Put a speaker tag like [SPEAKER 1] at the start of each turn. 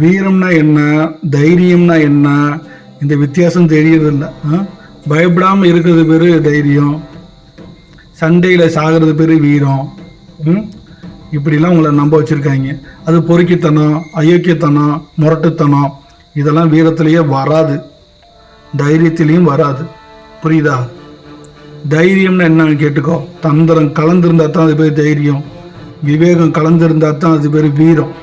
[SPEAKER 1] வீரம்னா என்ன தைரியம்னா என்ன இந்த வித்தியாசம் தெரியறதில்ல. பயப்படாமல் இருக்கிறது பேர் தைரியம். சண்டையில் சாகிறது பேர் வீரம். ம்? இப்படிலாம் உங்களை நம்ப வச்சுருக்காங்க. அது பொறுக்கித்தனம் அயோக்கியத்தனம் முரட்டுத்தனம் இதெல்லாம் வீரத்திலேயே வராது. தைரியத்திலையும் வராது. புரியுதா? தைரியம்னு என்னன்னு கேட்டுக்கோ. தந்திரம் கலந்துருந்தா தான் அது பேர் தைரியம். விவேகம் கலந்துருந்தா தான் அது பேர் வீரம்.